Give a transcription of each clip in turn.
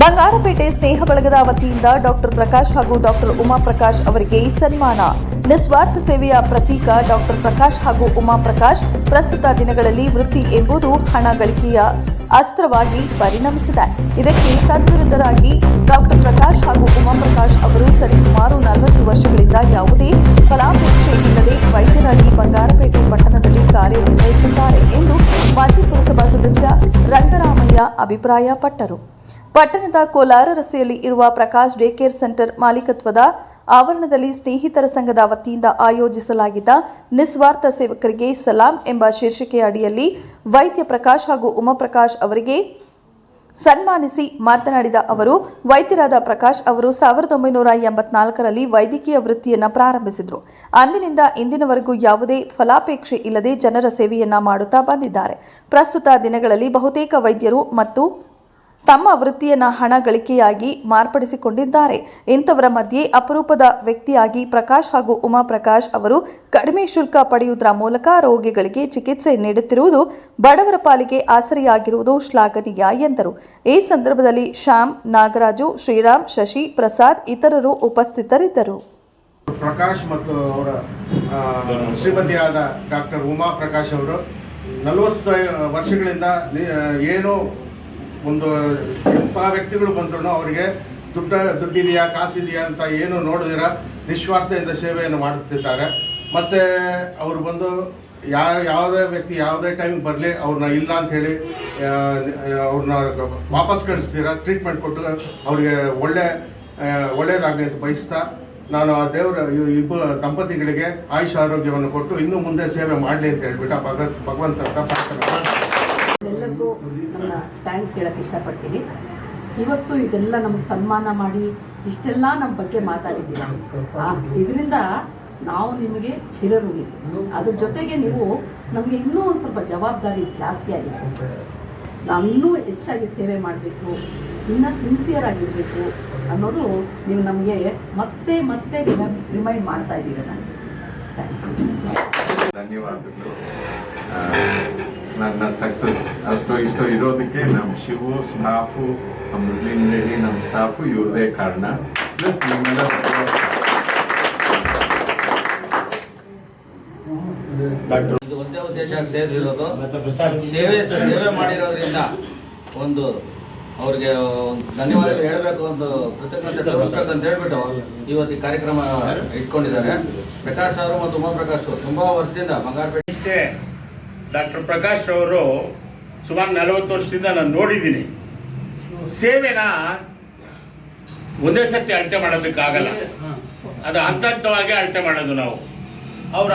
ಬಂಗಾರಪೇಟೆ ಸ್ನೇಹ ಬಳಗದ ವತಿಯಿಂದ ಡಾಕ್ಟರ್ ಪ್ರಕಾಶ್ ಹಾಗೂ ಡಾಕ್ಟರ್ ಉಮಾ ಪ್ರಕಾಶ್ ಅವರಿಗೆ ಸನ್ಮಾನ. ನಿಸ್ವಾರ್ಥ ಸೇವೆಯ ಪ್ರತೀಕ ಡಾಕ್ಟರ್ ಪ್ರಕಾಶ್ ಹಾಗೂ ಉಮಾ ಪ್ರಕಾಶ್ ಪ್ರಸ್ತುತ ದಿನಗಳಲ್ಲಿ ವೃತ್ತಿ ಎಂಬುದು ಹಣ ಗಳಿಕೆಯ ಅಸ್ತ್ರವಾಗಿ ಪರಿಣಮಿಸಿದೆ. ಇದಕ್ಕೆ ತದ್ವಿರುದ್ಧರಾಗಿ ಡಾಕ್ಟರ್ ಪ್ರಕಾಶ್ ಹಾಗೂ ಉಮಾ ಪ್ರಕಾಶ್ ಅವರು ಸರಿಸುಮಾರು ನಲವತ್ತು ವರ್ಷಗಳಿಂದ ಯಾವುದೇ ಫಲಾಪೇಕ್ಷೆ ಇಲ್ಲದೆ ವೈದ್ಯರಾಗಿ ಬಂಗಾರಪೇಟೆ ಪಟ್ಟಣದಲ್ಲಿ ಕಾರ್ಯನಿರ್ವಹಿಸಿದ್ದಾರೆ ಎಂದು ಮಾಜಿ ಪುರಸಭಾ ಸದಸ್ಯ ರಂಗರಾಮಯ್ಯ ಅಭಿಪ್ರಾಯಪಟ್ಟರು. ಪಟ್ಟಣದ ಕೋಲಾರ ರಸ್ತೆಯಲ್ಲಿ ಇರುವ ಪ್ರಕಾಶ್ ಡೇ ಕೇರ್ ಸೆಂಟರ್ ಮಾಲೀಕತ್ವದ ಆವರಣದಲ್ಲಿ ಸ್ನೇಹಿತರ ಸಂಘದ ವತಿಯಿಂದ ಆಯೋಜಿಸಲಾಗಿದ್ದ ನಿಸ್ವಾರ್ಥ ಸೇವಕರಿಗೆ ಸಲಾಂ ಎಂಬ ಶೀರ್ಷಿಕೆಯ ಅಡಿಯಲ್ಲಿ ವೈದ್ಯ ಪ್ರಕಾಶ್ ಹಾಗೂ ಉಮಾಪ್ರಕಾಶ್ ಅವರಿಗೆ ಸನ್ಮಾನಿಸಿ ಮಾತನಾಡಿದ ಅವರು, ವೈದ್ಯರಾದ ಪ್ರಕಾಶ್ ಅವರು ಸಾವಿರದ ಒಂಬೈನೂರ ಎಂಬತ್ನಾಲ್ಕರಲ್ಲಿ ವೈದ್ಯಕೀಯ ವೃತ್ತಿಯನ್ನು ಪ್ರಾರಂಭಿಸಿದರು. ಅಂದಿನಿಂದ ಇಂದಿನವರೆಗೂ ಯಾವುದೇ ಫಲಾಪೇಕ್ಷೆ ಇಲ್ಲದೆ ಜನರ ಸೇವೆಯನ್ನ ಮಾಡುತ್ತಾ ಬಂದಿದ್ದಾರೆ. ಪ್ರಸ್ತುತ ದಿನಗಳಲ್ಲಿ ಬಹುತೇಕ ವೈದ್ಯರು ಮತ್ತು ತಮ್ಮ ವೃತ್ತಿಯನ್ನು ಹಣ ಗಳಿಕೆಯಾಗಿ ಮಾರ್ಪಡಿಸಿಕೊಂಡಿದ್ದಾರೆ. ಇಂಥವರ ಮಧ್ಯೆ ಅಪರೂಪದ ವ್ಯಕ್ತಿಯಾಗಿ ಪ್ರಕಾಶ್ ಹಾಗೂ ಉಮಾ ಪ್ರಕಾಶ್ ಅವರು ಕಡಿಮೆ ಶುಲ್ಕ ಪಡೆಯುವುದರ ಮೂಲಕ ರೋಗಿಗಳಿಗೆ ಚಿಕಿತ್ಸೆ ನೀಡುತ್ತಿರುವುದು ಬಡವರ ಪಾಲಿಗೆ ಆಸರೆಯಾಗಿರುವುದು ಶ್ಲಾಘನೀಯ ಎಂದರು. ಈ ಸಂದರ್ಭದಲ್ಲಿ ಶ್ಯಾಮ್, ನಾಗರಾಜು, ಶ್ರೀರಾಮ್, ಶಶಿ, ಪ್ರಸಾದ್ ಇತರರು ಉಪಸ್ಥಿತರಿದ್ದರು. ಪ್ರಕಾಶ್ ಮತ್ತು ಅವರ ಶ್ರೀಮತಿಯಾದ ಡಾಕ್ಟರ್ ಉಮಾ ಪ್ರಕಾಶ್ ಅವರು ನಲವತ್ತು ವರ್ಷಗಳಿಂದ ಏನೋ ಒಂದು ಎಂಥ ವ್ಯಕ್ತಿಗಳು ಬಂದ್ರು ಅವರಿಗೆ ದುಡ್ಡ ದುಡ್ಡಿದೆಯಾ, ಕಾಸಿದೆಯಾ ಅಂತ ಏನು ನೋಡಿದಿರ ನಿಸ್ವಾರ್ಥದಿಂದ ಸೇವೆಯನ್ನು ಮಾಡುತ್ತಿದ್ದಾರೆ ಮತ್ತು ಅವರು ಬಂದು ಯಾ, ಯಾವುದೇ ವ್ಯಕ್ತಿ ಯಾವುದೇ ಟೈಮ್ ಬರಲಿ, ಅವ್ರನ್ನ ಇಲ್ಲ ಅಂತ ಹೇಳಿ ಅವ್ರನ್ನ ವಾಪಸ್ ಕಳಿಸ್ತೀರಾ, ಟ್ರೀಟ್ಮೆಂಟ್ ಕೊಟ್ಟು ಅವ್ರಿಗೆ ಒಳ್ಳೆ ಒಳ್ಳೆಯದಾಗಲಿ ಅಂತ ಬಯಸ್ತಾ ನಾನು ಆ ದೇವರ ಇಬ್ಬ ದಂಪತಿಗಳಿಗೆ ಆಯುಷ್ ಆರೋಗ್ಯವನ್ನು ಕೊಟ್ಟು ಇನ್ನೂ ಮುಂದೆ ಸೇವೆ ಮಾಡಲಿ ಅಂತ ಹೇಳ್ಬಿಟ್ಟು ಭಗವಂತ ಪ್ರಾರ್ಥನೆ. ಎಲ್ಲರಿಗೂ ನನ್ನ ಥ್ಯಾಂಕ್ಸ್ ಹೇಳಕ್ಕೆ ಇಷ್ಟಪಡ್ತೀನಿ. ಇವತ್ತು ಇದೆಲ್ಲ ನಮ್ಗೆ ಸನ್ಮಾನ ಮಾಡಿ ಇಷ್ಟೆಲ್ಲ ನಮ್ಮ ಬಗ್ಗೆ ಮಾತಾಡಿದ್ದೀರಾ? ಇದರಿಂದ ನಾವು ನಿಮಗೆ ಚಿರಋಣಿ. ಅದ್ರ ಜೊತೆಗೆ ನೀವು ನಮಗೆ ಇನ್ನೂ ಒಂದು ಸ್ವಲ್ಪ ಜವಾಬ್ದಾರಿ ಜಾಸ್ತಿ ಆಗಿದೆ. ನಾವು ಇನ್ನೂ ಹೆಚ್ಚಾಗಿ ಸೇವೆ ಮಾಡಬೇಕು, ಇನ್ನೂ ಸಿನ್ಸಿಯರ್ ಆಗಿರಬೇಕು ಅನ್ನೋದು ನೀವು ನಮಗೆ ಮತ್ತೆ ಮತ್ತೆ ರಿಮೈಂಡ್ ಮಾಡ್ತಾ ಇದ್ದೀರ ನನಗೆ ಥ್ಯಾಂಕ್ಸ್ ಧನ್ಯವಾದಗಳು. ನನ್ನ ಸಕ್ಸಸ್ ಅಷ್ಟು ಇಷ್ಟು ಇರೋದಕ್ಕೆ ನಮ್ಮ ಶಿವು ಸ್ಟಾಫು ನಮ್ಮ ಮುಸ್ಲಿಂ ಲೇಡಿ ನಮ್ಮ ಸ್ಟಾಫು ಇವ್ರದೇ ಕಾರಣ. ಪ್ಲಸ್ ನಿಮ್ಮೆಲ್ಲ ಇದು ಒಂದೇ ಉದ್ದೇಶ ಸೇರಿರೋದು. ಸೇವೆ ಸೇವೆ ಮಾಡಿರೋದ್ರಿಂದ ಒಂದು ಅವ್ರಿಗೆ ಒಂದು ಧನ್ಯವಾದಗಳು ಹೇಳಬೇಕು ಒಂದು ಕೃತಜ್ಞತೆ ತೋರಿಸ್ಬೇಕು ಅಂತ ಹೇಳ್ಬಿಟ್ಟು ಇವತ್ತು ಈ ಕಾರ್ಯಕ್ರಮ ಇಟ್ಕೊಂಡಿದ್ದಾರೆ. ಪ್ರಕಾಶ್ ಅವರು ಮತ್ತು ಉಮಾ ಪ್ರಕಾಶ್ ತುಂಬಾ ವರ್ಷದಿಂದ ಬಂಗಾರಪೇಟೆ ಡಾಕ್ಟರ್ ಪ್ರಕಾಶ್ ಅವರು ಸುಮಾರು ನಲವತ್ತು ವರ್ಷದಿಂದ ನಾನು ನೋಡಿದ್ದೀನಿ. ಸೇವೆನ ಒಂದೇ ಸರ್ತಿ ಅಳತೆ ಮಾಡೋದಕ್ಕಾಗಲ್ಲ. ಅದು ಹಂತ ಹಂತವಾಗಿ ಅಳತೆ ಮಾಡೋದು ನಾವು. ಅವರ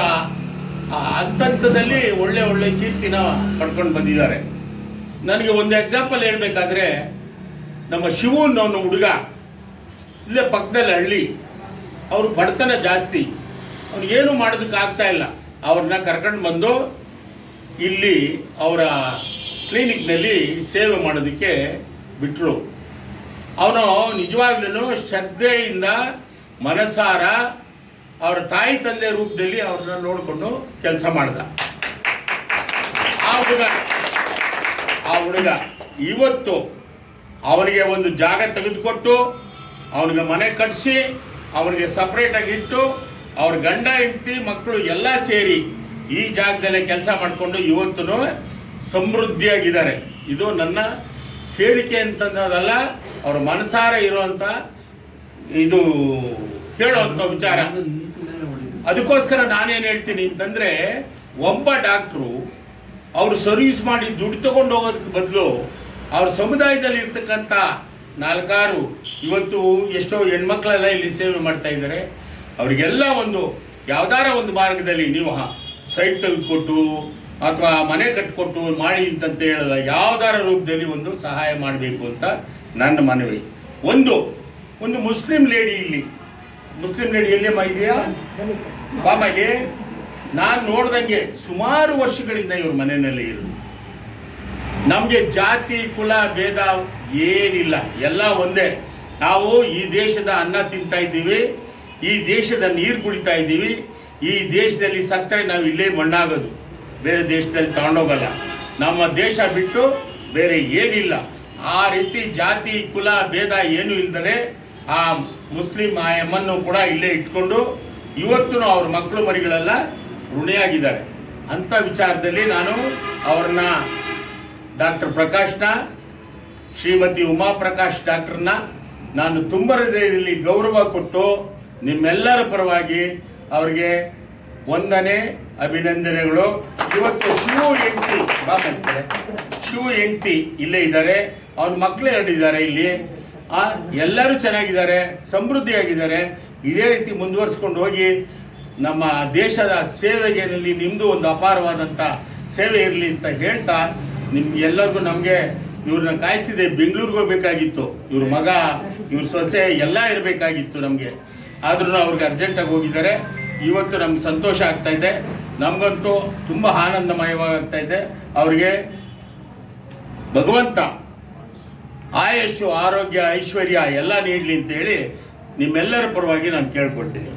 ಹಂತದಲ್ಲಿ ಒಳ್ಳೆ ಒಳ್ಳೆ ಕೀರ್ತಿನ ಪಡ್ಕೊಂಡು ಬಂದಿದ್ದಾರೆ. ನನಗೆ ಒಂದು ಎಕ್ಸಾಂಪಲ್ ಹೇಳಬೇಕಾದ್ರೆ, ನಮ್ಮ ಶಿವು ಅನ್ನೋ ಹುಡುಗ, ಇಲ್ಲೇ ಪಕ್ಕದಲ್ಲಿ ಹಳ್ಳಿ. ಅವರು ಬಡತನ ಜಾಸ್ತಿ. ಏನು ಮಾಡೋದಕ್ಕಾಗ್ತಾ ಇಲ್ಲ. ಅವ್ರನ್ನ ಕರ್ಕೊಂಡು ಬಂದು ಇಲ್ಲಿ ಅವರ ಕ್ಲಿನಿಕ್ನಲ್ಲಿ ಸೇವೆ ಮಾಡೋದಕ್ಕೆ ಬಿಟ್ಟರು ಅವನು ನಿಜವಾಗ್ಲೂ ಶ್ರದ್ಧೆಯಿಂದ ಮನಸಾರ ಅವರ ತಾಯಿ ತಂದೆ ರೂಪದಲ್ಲಿ ಅವ್ರನ್ನ ನೋಡಿಕೊಂಡು ಕೆಲಸ ಮಾಡ್ದ. ಆ ಹುಡುಗ ಆ ಹುಡುಗ ಇವತ್ತು ಅವನಿಗೆ ಒಂದು ಜಾಗ ತೆಗೆದುಕೊಟ್ಟು ಅವನಿಗೆ ಮನೆ ಕಟ್ಟಿಸಿ ಅವನಿಗೆ ಸಪ್ರೇಟಾಗಿ ಇಟ್ಟು, ಅವ್ರ ಗಂಡ ಹೆಂಡತಿ ಮಕ್ಕಳು ಎಲ್ಲ ಸೇರಿ ಈ ಜಾಗದಲ್ಲೇ ಕೆಲಸ ಮಾಡಿಕೊಂಡು ಇವತ್ತು ಸಮೃದ್ಧಿಯಾಗಿದ್ದಾರೆ. ಇದು ನನ್ನ ಹೇಳಿಕೆ ಅಂತಂದಲ್ಲ ಅವ್ರ ಮನಸಾರ ಇರುವಂತ ಇದು ಹೇಳುವಂಥ ವಿಚಾರ. ಅದಕ್ಕೋಸ್ಕರ ನಾನೇನು ಹೇಳ್ತೀನಿ ಅಂತಂದ್ರೆ, ಒಬ್ಬ ಡಾಕ್ಟ್ರು ಅವ್ರು ಸರ್ವಿಸ್ ಮಾಡಿ ದುಡ್ಡು ತಗೊಂಡು ಹೋಗೋದಕ್ಕೆ ಬದಲು ಅವ್ರ ಸಮುದಾಯದಲ್ಲಿ ಇರ್ತಕ್ಕಂಥ ನಾಲ್ಕಾರು ಇವತ್ತು ಎಷ್ಟೋ ಹೆಣ್ಮಕ್ಳೆಲ್ಲ ಇಲ್ಲಿ ಸೇವೆ ಮಾಡ್ತಾ ಇದ್ದಾರೆ. ಅವರಿಗೆಲ್ಲ ಒಂದು ಯಾವ್ದಾರ ಒಂದು ಮಾರ್ಗದಲ್ಲಿ ನೀವು ಸೈಟ್ ತೆಗೆದುಕೊಟ್ಟು ಅಥವಾ ಮನೆ ಕಟ್ಟಿಕೊಟ್ಟು ಮಾಡಿ ಅಂತಂತ ಹೇಳಲ್ಲ, ಯಾವ್ದಾರ ರೂಪದಲ್ಲಿ ಒಂದು ಸಹಾಯ ಮಾಡಬೇಕು ಅಂತ ನನ್ನ ಮನವಿ. ಒಂದು ಒಂದು ಮುಸ್ಲಿಂ ಲೇಡಿ ಇಲ್ಲಿ. ಮುಸ್ಲಿಂ ಲೇಡಿ ಎಲ್ಲೇ ಇದೆಯಾ? ಬಾಮಗೆ ನಾನು ನೋಡ್ದಂಗೆ ಸುಮಾರು ವರ್ಷಗಳಿಂದ ಇವ್ರ ಮನೆಯಲ್ಲಿ ಇರೋದು. ನಮಗೆ ಜಾತಿ, ಕುಲ, ಭೇದ ಏನಿಲ್ಲ. ಎಲ್ಲ ಒಂದೇ. ನಾವು ಈ ದೇಶದ ಅನ್ನ ತಿಂತಾ ಇದ್ದೀವಿ, ಈ ದೇಶದ ನೀರು ಕುಡಿತಾ ಇದ್ದೀವಿ ಈ ದೇಶದಲ್ಲಿ ಸತ್ತರೆ ನಾವು ಇಲ್ಲೇ ಮಣ್ಣಾಗೋದು. ಬೇರೆ ದೇಶದಲ್ಲಿ ತಗೊಂಡೋಗಲ್ಲ. ನಮ್ಮ ದೇಶ ಬಿಟ್ಟು ಬೇರೆ ಏನಿಲ್ಲ. ಆ ರೀತಿ ಜಾತಿ, ಕುಲ, ಭೇದ ಏನು ಇಲ್ಲದೆ ಆ ಮುಸ್ಲಿಂ ಆ ಎಮ್ಮನ್ನು ಕೂಡ ಇಲ್ಲೇ ಇಟ್ಕೊಂಡು ಇವತ್ತು ಅವ್ರ ಮಕ್ಕಳು ಮರಿಗಳೆಲ್ಲ, ಋಣಿಯಾಗಿದ್ದಾರೆ. ಅಂಥ ವಿಚಾರದಲ್ಲಿ ನಾನು ಅವ್ರನ್ನ ಡಾಕ್ಟರ್ ಪ್ರಕಾಶ್ನ, ಶ್ರೀಮತಿ ಉಮಾಪ್ರಕಾಶ್ ಡಾಕ್ಟರ್ನ ನಾನು ತುಂಬ ಹೃದಯದಲ್ಲಿ ಗೌರವ ಕೊಟ್ಟು ನಿಮ್ಮೆಲ್ಲರ ಪರವಾಗಿ ಅವರಿಗೆ ಒಂದನೇ ಅಭಿನಂದನೆಗಳು. ಇವತ್ತು ಶಿವು ಎಂಟಿ ಬಾಕಂತಾರೆ ಶಿವು ಎಂಟಿ ಇಲ್ಲೇ ಇದ್ದಾರೆ. ಅವ್ರ ಮಕ್ಕಳು ಎರಡಿದ್ದಾರೆ ಇಲ್ಲಿ. ಆ, ಎಲ್ಲರೂ ಚೆನ್ನಾಗಿದ್ದಾರೆ, ಸಮೃದ್ಧಿಯಾಗಿದ್ದಾರೆ. ಇದೇ ರೀತಿ ಮುಂದುವರಿಸ್ಕೊಂಡು ಹೋಗಿ ನಮ್ಮ ದೇಶದ ಸೇವೆಗೆ ನಿಮ್ಮದು ಒಂದು ಅಪಾರವಾದಂಥ ಸೇವೆ ಇರಲಿ ಅಂತ ಹೇಳ್ತಾ ನಿಮ್ಗೆಲ್ಲರಿಗೂ ನಮಗೆ ಇವ್ರನ್ನ ಕಾಯಿಸಿದೆ ಬೆಂಗಳೂರಿಗೆ ಹೋಗ್ಬೇಕಾಗಿತ್ತು. ಇವ್ರ ಮಗ, ಇವ್ರ ಸೊಸೆ ಎಲ್ಲ ಇರಬೇಕಾಗಿತ್ತು ನಮಗೆ. ಆದ್ರೂ ಅವ್ರಿಗೆ ಅರ್ಜೆಂಟಾಗಿ ಹೋಗಿದ್ದಾರೆ. ಇವತ್ತು ನಮ್ಗೆ ಸಂತೋಷ ಆಗ್ತಾ ಇದೆ. ನಮಗಂತೂ ತುಂಬ ಆನಂದಮಯವಾಗ್ತಾ ಇದೆ. ಅವರಿಗೆ ಭಗವಂತ ಆಯಸ್ಸು ಆರೋಗ್ಯ, ಐಶ್ವರ್ಯ ಎಲ್ಲ ನೀಡಲಿ ಅಂತ ಹೇಳಿ ನಿಮ್ಮೆಲ್ಲರ ಪರವಾಗಿ ನಾನು ಕೇಳ್ಕೊಳ್ತೀನಿ.